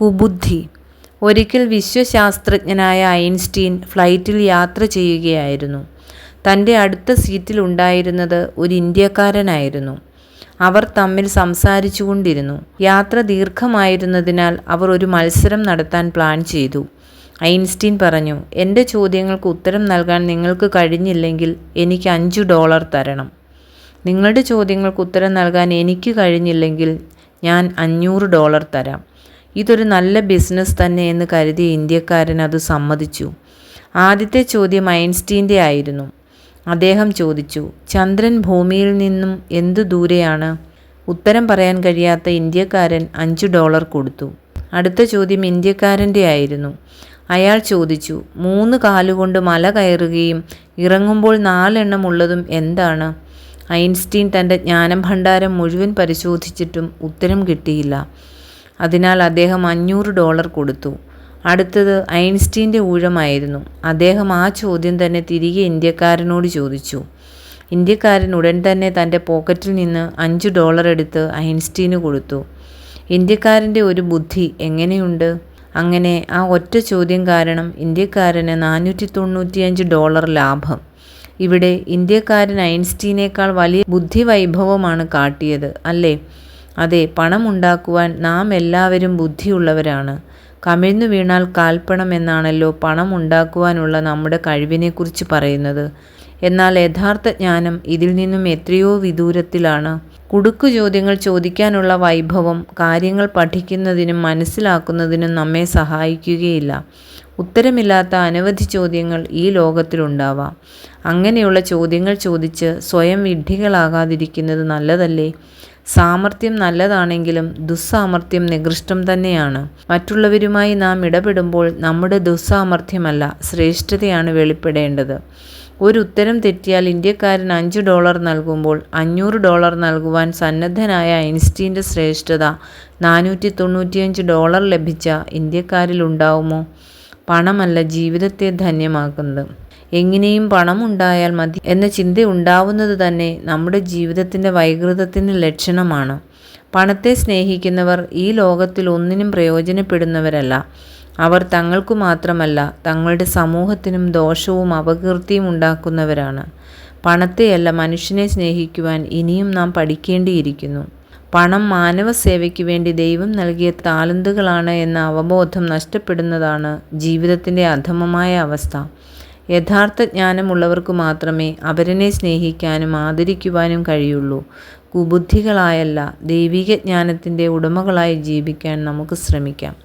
കുബുദ്ധി. ഒരിക്കൽ വിശ്വശാസ്ത്രജ്ഞനായ ഐൻസ്റ്റീൻ ഫ്ലൈറ്റിൽ യാത്ര ചെയ്യുകയായിരുന്നു. തന്റെ അടുത്ത സീറ്റിൽ ഉണ്ടായിരുന്നത് ഒരു ഇന്ത്യക്കാരനായിരുന്നു. അവർ തമ്മിൽ സംസാരിച്ചുകൊണ്ടിരുന്നു. യാത്ര ദീർഘമായിരുന്നതിനാൽ അവർ ഒരു മത്സരം നടത്താൻ പ്ലാൻ ചെയ്തു. ഐൻസ്റ്റീൻ പറഞ്ഞു എന്റെ ചോദ്യങ്ങൾക്ക് ഉത്തരം നൽകാൻ നിങ്ങൾക്ക് കഴിഞ്ഞില്ലെങ്കിൽ എനിക്ക് അഞ്ച് ഡോളർ തരണം. നിങ്ങളുടെ ചോദ്യങ്ങൾക്ക് ഉത്തരം നൽകാൻ എനിക്ക് കഴിഞ്ഞില്ലെങ്കിൽ ഞാൻ അഞ്ഞൂറ് ഡോളർ തരാം. ഇതൊരു നല്ല ബിസിനസ് തന്നെ എന്ന് കരുതിയ ഇന്ത്യക്കാരൻ അത് സമ്മതിച്ചു. ആദ്യത്തെ ചോദ്യം ഐൻസ്റ്റീന്റെ ആയിരുന്നു. അദ്ദേഹം ചോദിച്ചു ചന്ദ്രൻ ഭൂമിയിൽ നിന്നും എന്തു ദൂരെയാണ്? ഉത്തരം പറയാൻ കഴിയാത്ത ഇന്ത്യക്കാരൻ അഞ്ച് ഡോളർ കൊടുത്തു. അടുത്ത ചോദ്യം ഇന്ത്യക്കാരന്റെ ആയിരുന്നു. അയാൾ ചോദിച്ചു മൂന്ന് കാലുകൊണ്ട് മല കയറുകയും ഇറങ്ങുമ്പോൾ നാലെണ്ണം ഉള്ളതും എന്താണ്? ഐൻസ്റ്റീൻ തന്റെ ജ്ഞാനം ഭണ്ഡാരം മുഴുവൻ പരിശോധിച്ചിട്ടും ഉത്തരം കിട്ടിയില്ല. അതിനാൽ അദ്ദേഹം അഞ്ഞൂറ് ഡോളർ കൊടുത്തു. അടുത്തത് ഐൻസ്റ്റീന്റെ ഊഴമായിരുന്നു. അദ്ദേഹം ആ ചോദ്യം തന്നെ തിരികെ ഇന്ത്യക്കാരനോട് ചോദിച്ചു. ഇന്ത്യക്കാരൻ ഉടൻ തന്നെ തന്റെ പോക്കറ്റിൽ നിന്ന് അഞ്ച് ഡോളർ എടുത്ത് ഐൻസ്റ്റീന് കൊടുത്തു. ഇന്ത്യക്കാരന്റെ ഒരു ബുദ്ധി എങ്ങനെയുണ്ട്? അങ്ങനെ ആ ഒറ്റ ചോദ്യം കാരണം ഇന്ത്യക്കാരന് നാനൂറ്റി തൊണ്ണൂറ്റിയഞ്ച് ഡോളർ ലാഭം. ഇവിടെ ഇന്ത്യക്കാരൻ ഐൻസ്റ്റീനേക്കാൾ വലിയ ബുദ്ധിവൈഭവമാണ് കാട്ടിയത് അല്ലേ? അതെ പണമുണ്ടാക്കുവാൻ നാം എല്ലാവരും ബുദ്ധിയുള്ളവരാണ്. കമിഴ്ന്നു വീണാൽ കാൽപ്പണം എന്നാണല്ലോ പണം ഉണ്ടാക്കുവാനുള്ള നമ്മുടെ കഴിവിനെക്കുറിച്ച് പറയുന്നത്. എന്നാൽ യഥാർത്ഥ ജ്ഞാനം ഇതിൽ നിന്നും എത്രയോ വിദൂരത്തിലാണ്. കുടുക്കു ചോദ്യങ്ങൾ ചോദിക്കാനുള്ള വൈഭവം കാര്യങ്ങൾ പഠിക്കുന്നതിനും മനസ്സിലാക്കുന്നതിനും നമ്മെ സഹായിക്കുകയില്ല. ഉത്തരമില്ലാത്ത അനവധി ചോദ്യങ്ങൾ ഈ ലോകത്തിലുണ്ടാവാം. അങ്ങനെയുള്ള ചോദ്യങ്ങൾ ചോദിച്ച് സ്വയം വിഡ്ഢികളാകാതിരിക്കുന്നത് നല്ലതല്ലേ? സാമർഥ്യം നല്ലതാണെങ്കിലും ദുസ്സാമർഥ്യം നികൃഷ്ടം തന്നെയാണ്. മറ്റുള്ളവരുമായി നാം ഇടപെടുമ്പോൾ നമ്മുടെ ദുസ്സാമർഥ്യമല്ല ശ്രേഷ്ഠതയാണ് വെളിപ്പെടേണ്ടത്. ഒരു ഉത്തരം തെറ്റിയാൽ ഇന്ത്യക്കാരൻ അഞ്ച് ഡോളർ നൽകുമ്പോൾ അഞ്ഞൂറ് ഡോളർ നൽകുവാൻ സന്നദ്ധനായ ഐൻസ്റ്റീന്റെ ശ്രേഷ്ഠത നാനൂറ്റി തൊണ്ണൂറ്റിയഞ്ച് ഡോളർ ലഭിച്ച ഇന്ത്യക്കാരിൽ ഉണ്ടാവുമോ? പണമല്ല ജീവിതത്തെ ധന്യമാക്കുന്നത്. എങ്ങനെയും പണം ഉണ്ടായാൽ മതി എന്ന ചിന്ത ഉണ്ടാവുന്നത് തന്നെ നമ്മുടെ ജീവിതത്തിന്റെ വൈകൃതത്തിന് ലക്ഷണമാണ്. പണത്തെ സ്നേഹിക്കുന്നവർ ഈ ലോകത്തിൽ ഒന്നിനും പ്രയോജനപ്പെടുന്നവരല്ല. അവർ തങ്ങൾക്കു മാത്രമല്ല തങ്ങളുടെ സമൂഹത്തിനും ദോഷവും അപകീർത്തിയും ഉണ്ടാക്കുന്നവരാണ്. പണത്തെയല്ല മനുഷ്യനെ സ്നേഹിക്കുവാൻ ഇനിയും നാം പഠിക്കേണ്ടിയിരിക്കുന്നു. പണം മാനവ സേവയ്ക്ക് വേണ്ടി ദൈവം നൽകിയ താലന്തുകളാണ് എന്ന അവബോധം നഷ്ടപ്പെടുന്നതാണ് ജീവിതത്തിന്റെ അധമമായ അവസ്ഥ. യഥാർത്ഥ ജ്ഞാനമുള്ളവർക്ക് മാത്രമേ അവരനെ സ്നേഹിക്കാനും ആദരിക്കുവാനും കഴിയുള്ളൂ. കുബുദ്ധികളായല്ല ദൈവിക ജ്ഞാനത്തിന്റെ ഉടമകളായി ജീവിക്കാൻ നമുക്ക് ശ്രമിക്കാം.